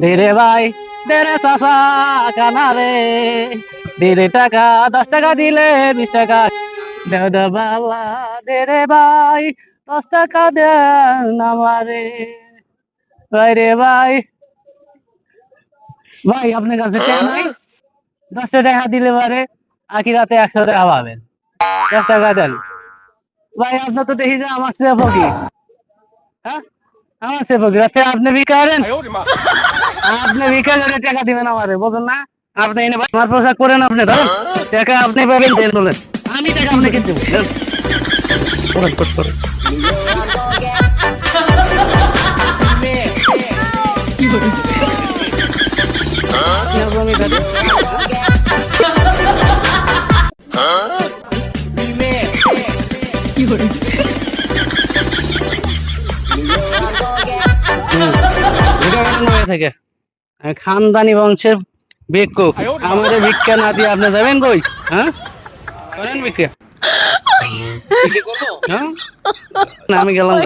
ধীরে ভাই দেরে চাষা কানা রে ধীরে টাকা দশ টাকা দিলে বিশ টাকা। দেও দে বাবা দেরে ভাই দশ টাকা দেন আমারে। ভাই রে ভাই। ভাই আপনার কাছে টাকা নাই? দশটা টাকা দিলে পারে আখি রাতে একশো টাকা পাবেন। দশ টাকা দেন। ভাই আপনার তো দেখি যে আমার সে ফকি হ্যাঁ? আমার সে ফকি আচ্ছা আপনি ভিক্ষা করেন? আপনি ভিক্ষা করে টাকা দিবেন আমারে বুঝুন না আপনি এনে আমার পোশাক করেন আপনি ধরেন টাকা আপনি পাবেন দেন বলেন আমি টাকা আপনাকে হয়ে থাকে খানদানি বংশের ভিক্ষুক। আমাদের ভিক্ষা না দিয়ে আপনি যাবেন কই? হ্যাঁ? করেন ভিক্ষা? হ্যাঁ? আমি গেলাম.